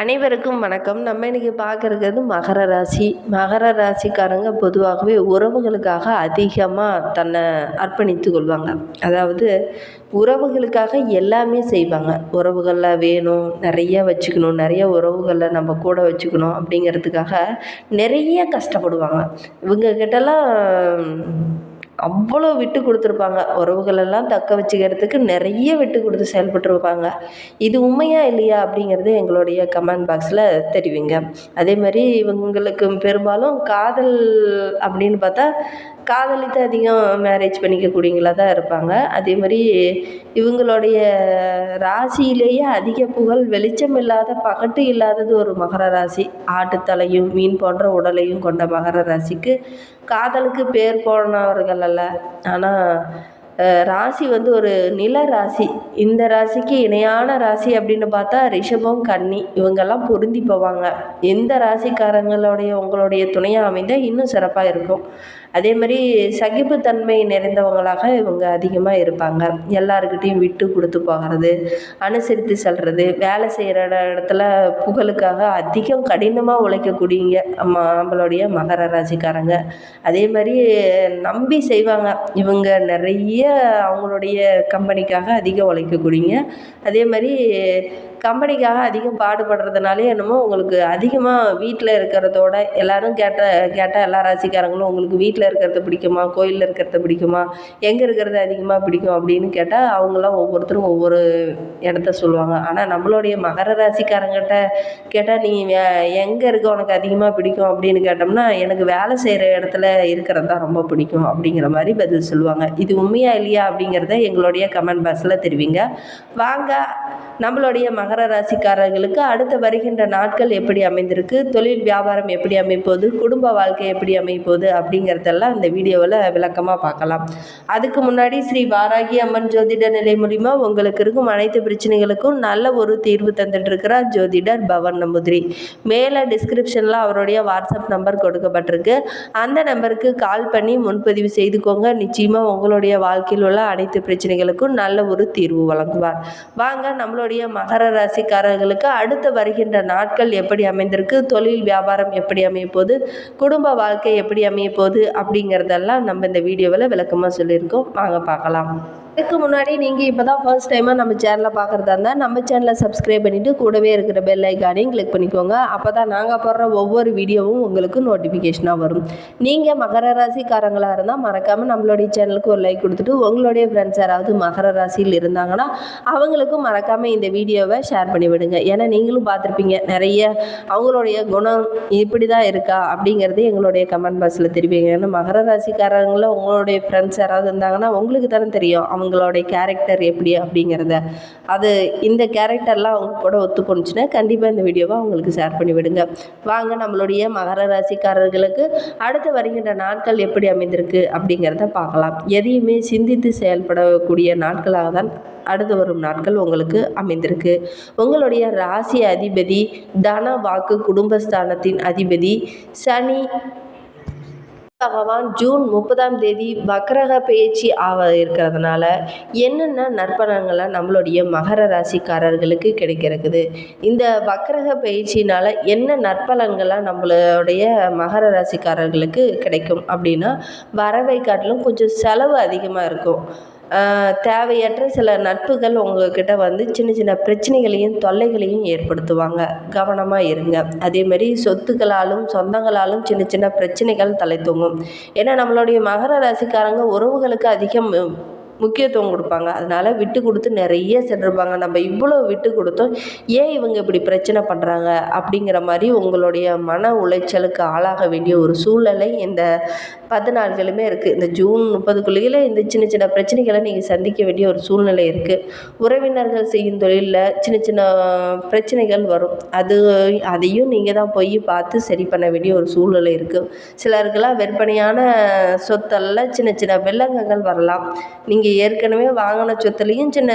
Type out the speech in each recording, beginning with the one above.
அனைவருக்கும் வணக்கம். நம்ம இன்றைக்கி பார்க்குறது மகர ராசி. மகர ராசிக்காரங்க பொதுவாகவே உறவுகளுக்காக அதிகமாக தன்னை அர்ப்பணித்து கொள்வாங்க. அதாவது உறவுகளுக்காக எல்லாமே செய்வாங்க. உறவுகளில் வேணும் நிறைய வச்சுக்கணும் நிறைய உறவுகளை நம்ம கூட வச்சுக்கணும் அப்படிங்கிறதுக்காக நிறைய கஷ்டப்படுவாங்க. இவங்கக்கிட்டலாம் அவ்வளோ விட்டு கொடுத்துருப்பாங்க. உறவுகளெல்லாம் தக்க வச்சுக்கிறதுக்கு நிறைய விட்டு கொடுத்து செயல்பட்டுருப்பாங்க. இது உண்மையா இல்லையா அப்படிங்கிறது எங்களுடைய கமெண்ட் பாக்ஸில் தெரிவிங்க. அதே மாதிரி இவங்களுக்கு பெரும்பாலும் காதல் அப்படின்னு பார்த்தா காதலித்து அதிகம் மேரேஜ் பண்ணிக்கக்கூடியங்களா தான் இருப்பாங்க. அதே மாதிரி இவங்களுடைய ராசியிலேயே அதிக புகழ் வெளிச்சம் இல்லாத பகட்டு இல்லாதது ஒரு மகர ராசி. ஆட்டுத்தலையும் மீன் போன்ற உடலையும் கொண்ட மகர ராசிக்கு காதலுக்கு பேர் போனவர்கள் சொல்லலை ஆனால் ராசி வந்து ஒரு நில ராசி. இந்த ராசிக்கு இணையான ராசி அப்படின்னு பார்த்தா ரிஷபம் கன்னி இவங்கெல்லாம் பொருந்தி போவாங்க. எந்த ராசிக்காரங்களுடைய உங்களுடைய துணையாக அமைந்தால் இன்னும் சிறப்பாக இருக்கும். அதே மாதிரி சகிப்புத்தன்மை நிறைந்தவங்களாக இவங்க அதிகமாக இருப்பாங்க. எல்லாருக்கிட்டேயும் விட்டு கொடுத்து போகிறது அனுசரித்து செல்வது வேலை செய்கிற இடத்துல புகழுக்காக அதிகம் கடினமாக உழைக்கக்கூடியங்க நம்மளுடைய மகர ராசிக்காரங்க. அதே மாதிரி நம்பி செய்வாங்க. இவங்க நிறைய அவங்களுடைய கம்பெனிக்காக அதிகம் உழைக்கக்கூடியங்க. அதே மாதிரி கம்பெனிக்காக அதிகம் பாடுபடுறதுனாலே என்னமோ உங்களுக்கு அதிகமாக வீட்டில் இருக்கிறதோட எல்லோரும் கேட்ட கேட்டால் எல்லா ராசிக்காரங்களும் உங்களுக்கு வீட்டில் இருக்கிறது பிடிக்குமா? கோயிலில் இருக்கிறது பிடிக்குமா? எங்கே இருக்கிறது அதிகமாக பிடிக்கும் அப்படின்னு கேட்டால் அவங்களாம் ஒவ்வொருத்தரும் ஒவ்வொரு இடத்த சொல்லுவாங்க. ஆனால் நம்மளுடைய மகர ராசிக்காரங்கிட்ட கேட்டால் நீ எங்கே இருக்க? உனக்கு அதிகமாக பிடிக்கும்? அப்படின்னு கேட்டோம்னா எனக்கு வேலை செய்கிற இடத்துல இருக்கிறது தான் ரொம்ப பிடிக்கும் அப்படிங்கிற மாதிரி பதில் சொல்லுவாங்க. இது உண்மையா இல்லையா அப்படிங்கிறத எங்களுடைய கமெண்ட் பாக்ஸில் தெரிவிங்க. வாங்க நம்மளுடைய மகர ராசிக்காரர்களுக்கு அடுத்து வருகின்ற நாட்கள் எப்படி அமைந்திருக்கு? தொழில் வியாபாரம் எப்படி அமைப்போது? குடும்ப வாழ்க்கை எப்படி அமைப்போது? அப்படிங்கிறதெல்லாம் இந்த வீடியோவில் விளக்கமாக பார்க்கலாம். அதுக்கு முன்னாடி ஸ்ரீ வாராகி அம்மன் ஜோதிட நிலை மூலிமா உங்களுக்கு இருக்கும் அனைத்து பிரச்சனைகளுக்கும் நல்ல ஒரு தீர்வு தந்துட்டுருக்கிறார் ஜோதிடர் பவன் நம்புதிரி மேலே டிஸ்கிரிப்ஷனில் அவருடைய வாட்ஸ்அப் நம்பர் கொடுக்கப்பட்டிருக்கு. அந்த நம்பருக்கு கால் பண்ணி முன்பதிவு செய்துக்கோங்க. நிச்சயமாக உங்களுடைய வாழ்க்கையில் உள்ள அனைத்து பிரச்சனைகளுக்கும் நல்ல ஒரு தீர்வு வழங்குவார். வாங்க நம்மளுடைய மகர ராசிக்காரர்களுக்கு அடுத்து வருகின்ற நாட்கள் எப்படி அமைந்திருக்கு? தொழில் வியாபாரம் எப்படி அமைய போகுது? குடும்ப வாழ்க்கை எப்படி அமைய போகுது? அப்படிங்கிறதெல்லாம் நம்ம இந்த வீடியோவில் விளக்கமாக சொல்லியிருக்கோம். வாங்க பார்க்கலாம். இதுக்கு முன்னாடி நீங்கள் இப்போ தான் ஃபர்ஸ்ட் டைமாக நம்ம சேனலை பார்க்குறதா இருந்தால் நம்ம சேனலை சப்ஸ்கிரைப் பண்ணிவிட்டு கூடவே இருக்கிற பெல் ஐக்கானையும் கிளிக் பண்ணிக்கோங்க. அப்போ தான் நாங்கள் போடுற ஒவ்வொரு வீடியோவும் உங்களுக்கு நோட்டிஃபிகேஷனாக வரும். நீங்கள் மகர ராசிக்காரங்களாக இருந்தால் மறக்காமல் நம்மளுடைய சேனலுக்கு ஒரு லைக் கொடுத்துட்டு உங்களுடைய ஃப்ரெண்ட்ஸ் யாராவது மகர ராசியில் இருந்தாங்கன்னா அவங்களுக்கும் மறக்காமல் இந்த வீடியோவை ஷேர் பண்ணி விடுங்க. ஏன்னா நீங்களும் பார்த்துருப்பீங்க நிறைய அவங்களுடைய குணம் இப்படி தான் இருக்கா அப்படிங்கிறது எங்களுடைய கமெண்ட் பாக்ஸில் தெரிவிங்க. ஏன்னா மகர ராசிக்காரங்களில் உங்களுடைய ஃப்ரெண்ட்ஸ் யாராவது இருந்தாங்கன்னா உங்களுக்கு தானே தெரியும். அவங்க அவங்களுடைய கேரக்டர் எப்படி அப்படிங்கிறத. அது இந்த கேரக்டர்லாம் அவங்க கூட ஒத்து கண்டிப்பாக இந்த வீடியோவை அவங்களுக்கு ஷேர் பண்ணி விடுங்க. வாங்க நம்மளுடைய மகர ராசிக்காரர்களுக்கு அடுத்து வருகின்ற நாட்கள் எப்படி அமைந்திருக்கு அப்படிங்கிறத பார்க்கலாம். எதையுமே சிந்தித்து செயல்படக்கூடிய நாட்களாக தான் அடுத்து வரும் நாட்கள் உங்களுக்கு அமைந்திருக்கு. உங்களுடைய ராசி அதிபதி தன வாக்கு குடும்பஸ்தானத்தின் அதிபதி சனி பகவான் ஜூன் முப்பதாம் தேதி வக்கரக பயிற்சி ஆக இருக்கிறதுனால என்னென்ன நற்பலன்களை நம்மளுடைய மகர ராசிக்காரர்களுக்கு கிடைக்கிறது இந்த வக்கரக பயிற்சினால் என்ன நற்பலன்கள்லாம் நம்மளுடைய மகர ராசிக்காரர்களுக்கு கிடைக்கும் அப்படின்னா வரவை காட்டிலும் கொஞ்சம் செலவு அதிகமாக இருக்கும். தேவையற்ற சில நட்புகள் உங்கள்கிட்ட வந்து சின்ன சின்ன பிரச்சனைகளையும் தொல்லைகளையும் ஏற்படுத்துவாங்க. கவனமாக இருங்க. அதேமாரி சொத்துக்களாலும் சொந்தங்களாலும் சின்ன சின்ன பிரச்சனைகள் தலை தூங்கும் ஏன்னா நம்மளுடைய மகர ராசிக்காரங்க உறவுகளுக்கு அதிகம் முக்கியத்துவம் கொடுப்பாங்க. அதனால் விட்டு கொடுத்து நிறைய சென்றிருப்பாங்க. நம்ம இவ்வளோ விட்டு கொடுத்தோம். ஏன் இவங்க இப்படி பிரச்சனை பண்ணுறாங்க அப்படிங்கிற மாதிரி உங்களுடைய மன உளைச்சலுக்கு ஆளாக வேண்டிய ஒரு சூழ்நிலை இந்த பத்து நாட்களுமே இருக்குது இந்த ஜூன் முப்பதுக்குள்ளேயே இந்த சின்ன சின்ன பிரச்சனைகளை நீங்கள் சந்திக்க வேண்டிய ஒரு சூழ்நிலை இருக்குது உறவினர்கள் செய்யும் தொழிலில் சின்ன சின்ன பிரச்சனைகள் வரும். அது அதையும் நீங்கள் தான் போய் பார்த்து சரி பண்ண வேண்டிய ஒரு சூழ்நிலை இருக்குது சிலருக்கெல்லாம் விற்பனையான சொத்தெல்லாம் சின்ன சின்ன வெள்ளங்கங்கள் வரலாம். நீங்கள் ஏற்கனவே வாங்கின சொத்துலேயும் சின்ன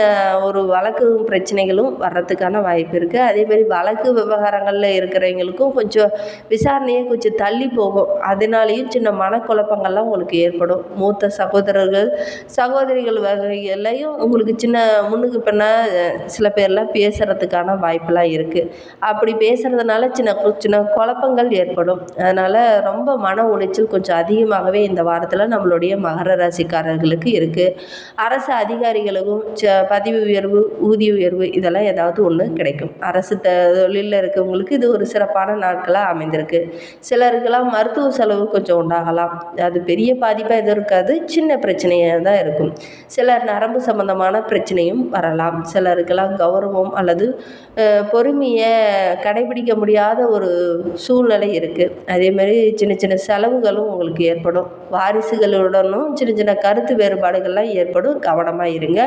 ஒரு வழக்கு பிரச்சனைகளும் வர்றதுக்கான வாய்ப்பு இருக்குது அதேமாதிரி வழக்கு விவகாரங்களில் இருக்கிறவங்களுக்கும் கொஞ்சம் விசாரணையே கொஞ்சம் தள்ளி போகும். அதனாலேயும் சின்ன மனக்குழ மனக்குழப்பங்கள்லாம் உங்களுக்கு ஏற்படும். மூத்த சகோதரர்கள் சகோதரிகள் வகைகள்லையும் உங்களுக்கு சின்ன முன்னுக்கு பின்ன சில பேர்லாம் பேசுகிறதுக்கான வாய்ப்பெல்லாம் இருக்குது அப்படி பேசுகிறதுனால சின்ன கு- சின்ன குழப்பங்கள் ஏற்படும். அதனால் ரொம்ப மன உளைச்சல் கொஞ்சம் அதிகமாகவே இந்த வாரத்தில் நம்மளுடைய மகர ராசிக்காரர்களுக்கு இருக்குது அரசு அதிகாரிகளுக்கும் ச பதவி உயர்வு ஊதிய உயர்வு இதெல்லாம் ஏதாவது ஒன்று கிடைக்கும். அரசு த தொழிலில் இருக்கவங்களுக்கு இது ஒரு சிறப்பான நாட்களாக அமைந்திருக்கு. சிலருக்கெல்லாம் மருத்துவ செலவு கொஞ்சம் உண்டாகலாம். அது பெரிய பாதிப்பாக எதுவும் இருக்காது. சின்ன பிரச்சனையாக தான் இருக்கும். சிலர் நரம்பு சம்பந்தமான பிரச்சனையும் வரலாம். சிலருக்கெல்லாம் கௌரவம் அல்லது பொறுமையை கடைபிடிக்க முடியாத ஒரு சூழ்நிலை இருக்குது அதேமாதிரி சின்ன சின்ன செலவுகளும் உங்களுக்கு ஏற்படும். வாரிசுகளுடனும் சின்ன சின்ன கருத்து வேறுபாடுகள்லாம் ஏற்படும். கவனமாக இருங்க.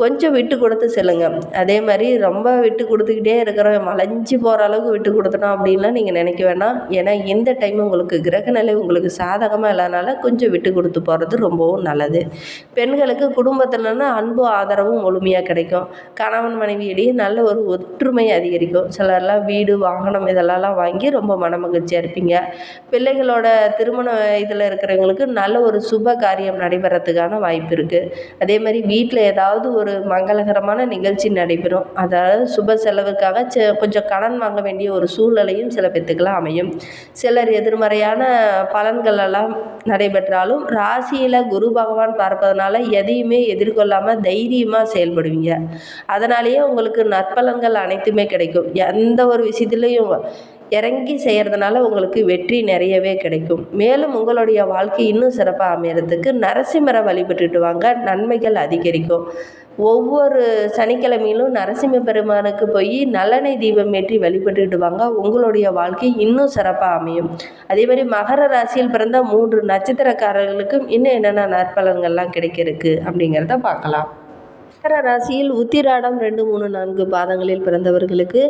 கொஞ்சம் விட்டு கொடுத்து செல்லுங்க. அதே மாதிரி ரொம்ப விட்டு கொடுத்துக்கிட்டே இருக்கிறோம் மலைஞ்சு போகிற அளவுக்கு விட்டு கொடுத்துட்டோம் அப்படின்லாம் நீங்கள் நினைக்க வேண்டாம் ஏன்னா இந்த டைம் உங்களுக்கு கிரகநிலை உங்களுக்கு சாதகமாக இல்லாதனால கொஞ்சம் விட்டு கொடுத்து போகிறது ரொம்பவும் நல்லது. பெண்களுக்கு குடும்பத்துலன்னா அன்பும் ஆதரவும் முழுமையாக கிடைக்கும். கணவன் மனைவியிடையே நல்ல ஒரு ஒற்றுமை அதிகரிக்கும். சிலர்லாம் வீடு வாகனம் இதெல்லாம் வாங்கி ரொம்ப மனமகிழ்ச்சியாக இருப்பீங்க. பிள்ளைகளோட திருமண இதில் இருக்கிறவங்களுக்கு நல்ல ஒரு சுப காரியம் நடைபெறத்துக்கான வாய்ப்பு இருக்குது அதே மாதிரி வீட்டில் ஏதாவது ஒரு ஒரு மங்களகரமான நிகழ்ச்சி நடைபெறும். அதாவது சுப செலவுக்காக கொஞ்சம் கடன் வாங்க வேண்டிய ஒரு சூழ்நிலையும் சில பேத்துக்கெல்லாம் அமையும். சிலர் எதிர்மறையான பலன்கள் எல்லாம் நடைபெற்றாலும் ராசியில் குரு பகவான் பார்ப்பதனால எதையுமே எதிர்கொள்ளாமல் தைரியமாக செயல்படுவீங்க. அதனாலேயே உங்களுக்கு நற்பலன்கள் அனைத்துமே கிடைக்கும். எந்த ஒரு விஷயத்துலையும் இறங்கி செய்கிறதுனால உங்களுக்கு வெற்றி நிறையவே கிடைக்கும். மேலும் உங்களுடைய வாழ்க்கை இன்னும் சிறப்பாக அமையறதுக்கு நரசிம்மரை வழிபட்டுட்டு வாங்க நன்மைகள் அதிகரிக்கும். ஒவ்வொரு சனிக்கிழமையிலும் நரசிம்ம பெருமானுக்கு போய் நலனை தீபம் ஏற்றி வழிபட்டுட்டு வாங்க உங்களுடைய வாழ்க்கை இன்னும் சிறப்பாக அமையும். அதே மாதிரி மகர ராசியில் பிறந்த மூன்று நட்சத்திரக்காரர்களுக்கும் இன்னும் என்னென்ன நற்பலன்கள்லாம் கிடைக்கிறதுக்கு அப்படிங்கிறத பார்க்கலாம். மகர ராசியில் உத்திராடம் ரெண்டு மூணு நான்கு பாதங்களில் பிறந்தவர்களுக்கு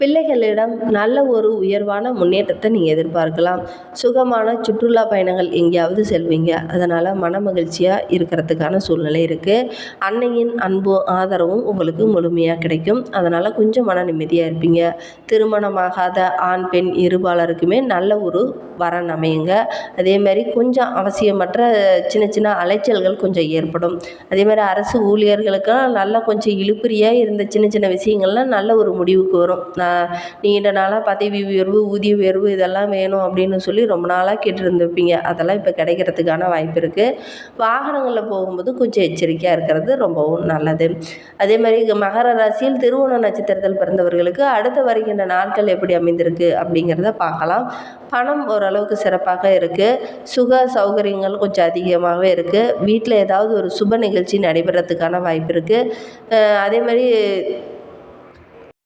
பிள்ளைகளிடம் நல்ல ஒரு உயர்வான முன்னேற்றத்தை நீங்கள் எதிர்பார்க்கலாம். சுகமான சுற்றுலா பயணங்கள் எங்கேயாவது செல்வீங்க. அதனால் மன மகிழ்ச்சியாக இருக்கிறதுக்கான சூழ்நிலை இருக்குது அன்னையின் அன்பும் ஆதரவும் உங்களுக்கு முழுமையாக கிடைக்கும். அதனால் கொஞ்சம் மன நிம்மதியாக இருப்பீங்க. திருமணமாகாத ஆண் பெண் இருபாலருக்குமே நல்ல ஒரு வரன் அமையுங்க. அதே மாதிரி கொஞ்சம் அவசியமற்ற சின்ன சின்ன அலைச்சல்கள் கொஞ்சம் ஏற்படும். அதே மாதிரி அரசு ஊழியர்களுக்கும் நல்லா கொஞ்சம் இழுப்புறியாக இருந்த சின்ன சின்ன விஷயங்கள்லாம் நல்ல ஒரு முடிவுக்கு வரும். நான் நீண்ட நாளாக பதவி உயர்வு ஊதிய உயர்வு இதெல்லாம் வேணும் அப்படின்னு சொல்லி ரொம்ப நாளாக கேட்டுருந்துருப்பீங்க. அதெல்லாம் இப்போ கிடைக்கிறதுக்கான வாய்ப்பு இருக்குது வாகனங்களில் போகும்போது கொஞ்சம் எச்சரிக்கையாக இருக்கிறது ரொம்பவும் நல்லது. அதே மாதிரி மகர ராசியில் திருவோண நட்சத்திரத்தில் பிறந்தவர்களுக்கு அடுத்து வருகின்ற நாட்கள் எப்படி அமைந்திருக்கு அப்படிங்கிறத பார்க்கலாம். பணம் ஓரளவுக்கு சிறப்பாக இருக்குது சுக சௌகரியங்கள் கொஞ்சம் அதிகமாகவே இருக்குது வீட்டில் ஏதாவது ஒரு சுப நிகழ்ச்சி நடைபெறத்துக்கான வாய்ப்பு இருக்குது அதே மாதிரி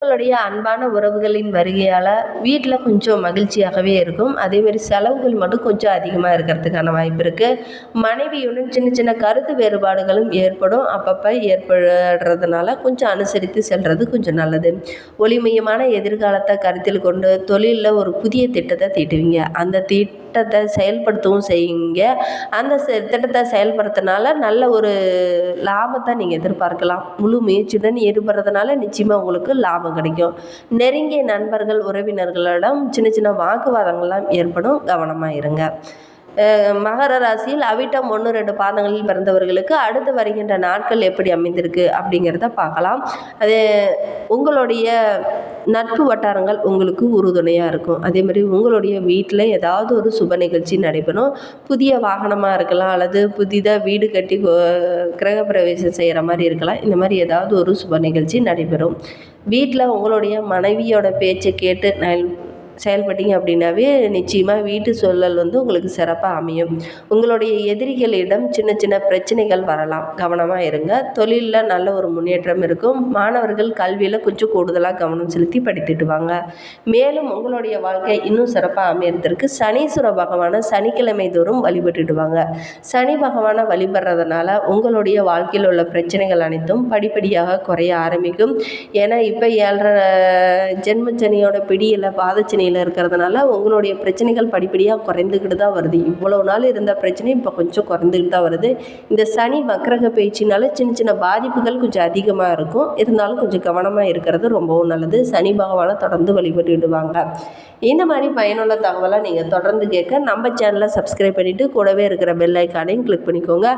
மக்களுடைய அன்பான உறவுகளின் வருகையால் வீட்டில் கொஞ்சம் மகிழ்ச்சியாகவே இருக்கும். அதேமாரி செலவுகள் மட்டும் கொஞ்சம் அதிகமாக இருக்கிறதுக்கான வாய்ப்பு இருக்குது மனைவியுடன் சின்ன சின்ன கருத்து வேறுபாடுகளும் ஏற்படும். அப்பப்போ ஏற்படுறதுனால கொஞ்சம் அனுசரித்து செல்வது கொஞ்சம் நல்லது. ஒளிமயமான எதிர்காலத்தை கருத்தில் கொண்டு தொழிலில் ஒரு புதிய திட்டத்தை தீட்டுவீங்க. அந்த தீட் திட்டத்தை செயல்படுத்தவும் செய்யுங்க. அந்த செ- திட்டத்தை செயல்படுத்தினால நல்ல ஒரு லாபத்தை நீங்கள் எதிர்பார்க்கலாம். முழு முயற்சியுடன் ஈடுபடுறதுனால நிச்சயமாக உங்களுக்கு லாபம் கிடைக்கும். நெருங்கிய நண்பர்கள் உறவினர்களிடம் சின்ன சின்ன வாக்குவாதங்கள்லாம் ஏற்படும். கவனமாக இருங்க. மகர ராசியில் அவிட்டம் ஒன்று ரெண்டு பாதங்களில் பிறந்தவர்களுக்கு அடுத்து வருகின்ற நாட்கள் எப்படி அமைந்திருக்கு அப்படிங்கிறத பார்க்கலாம். அது உங்களுடைய நட்பு வட்டாரங்கள் உங்களுக்கு உறுதுணையாக இருக்கும். அதே மாதிரி உங்களுடைய வீட்டில் ஏதாவது ஒரு சுப நிகழ்ச்சி நடைபெறும். புதிய வாகனமாக இருக்கலாம் அல்லது புதிதாக வீடு கட்டி கிரகப்பிரவேசம் செய்கிற மாதிரி இருக்கலாம். இந்த மாதிரி ஏதாவது ஒரு சுப நிகழ்ச்சி நடைபெறும். வீட்டில் உங்களுடைய மனைவியோட பேச்சை கேட்டு நல் செயல்பட்டீங்க அப்படின்னாவே நிச்சயமாக வீட்டு சூழல் வந்து உங்களுக்கு சிறப்பாக அமையும். உங்களுடைய எதிரிகளிடம் சின்ன சின்ன பிரச்சனைகள் வரலாம். கவனமாக இருங்க. தொழிலில் நல்ல ஒரு முன்னேற்றம் இருக்கும். மாணவர்கள் கல்வியில் கொஞ்சம் கூடுதலாக கவனம் செலுத்தி படித்துட்டு வாங்க. மேலும் உங்களுடைய வாழ்க்கை இன்னும் சிறப்பாக அமையறதுக்கு சனீஸ்வர பகவானை சனிக்கிழமை தோறும் வழிபட்டுட்டு வாங்க. சனி பகவானை வழிபடுறதுனால உங்களுடைய வாழ்க்கையில் உள்ள பிரச்சனைகள் அனைத்தும் படிப்படியாக குறைய ஆரம்பிக்கும். ஏன்னா இப்போ ஏழரை ஜென்மச்சனியோட பிடியில் நிலையில் இருக்கிறதுனால உங்களுடைய பிரச்சனைகள் படிப்படியாக குறைந்துக்கிட்டு தான் வருது. இவ்வளோ நாள் இருந்த பிரச்சனையும் இப்போ கொஞ்சம் குறைந்துக்கிட்டு தான் வருது. இந்த சனி வக்கரக பயிற்சினால சின்ன சின்ன பாதிப்புகள் கொஞ்சம் அதிகமாக இருக்கும். இருந்தாலும் கொஞ்சம் கவனமாக இருக்கிறது ரொம்பவும் நல்லது. சனி பகவானை தொடர்ந்து வழிபட்டுடுவாங்க. இந்த மாதிரி பயனுள்ள தகவலாக நீங்கள் தொடர்ந்து கேட்க நம்ம சேனலை சப்ஸ்கிரைப் பண்ணிவிட்டு கூடவே இருக்கிற பெல் ஐக்கானையும் கிளிக் பண்ணிக்கோங்க.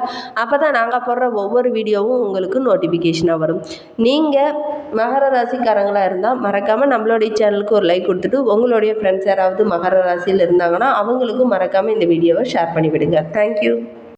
அப்போ தான் நாங்கள் போடுற ஒவ்வொரு வீடியோவும் உங்களுக்கு நோட்டிஃபிகேஷனாக வரும். நீங்கள் மகர ராசிக்காரங்களாக இருந்தால் மறக்காமல் நம்மளுடைய சேனலுக்கு ஒரு லைக் கொடுத்துட்டு உங்களுக்கு உங்களுடைய ஃப்ரெண்ட்ஸ் யாராவது மகர ராசியில் இருந்தாங்கன்னா அவங்களுக்கும் மறக்காமல் இந்த வீடியோவை ஷேர் பண்ணிவிடுங்க. தேங்க்யூ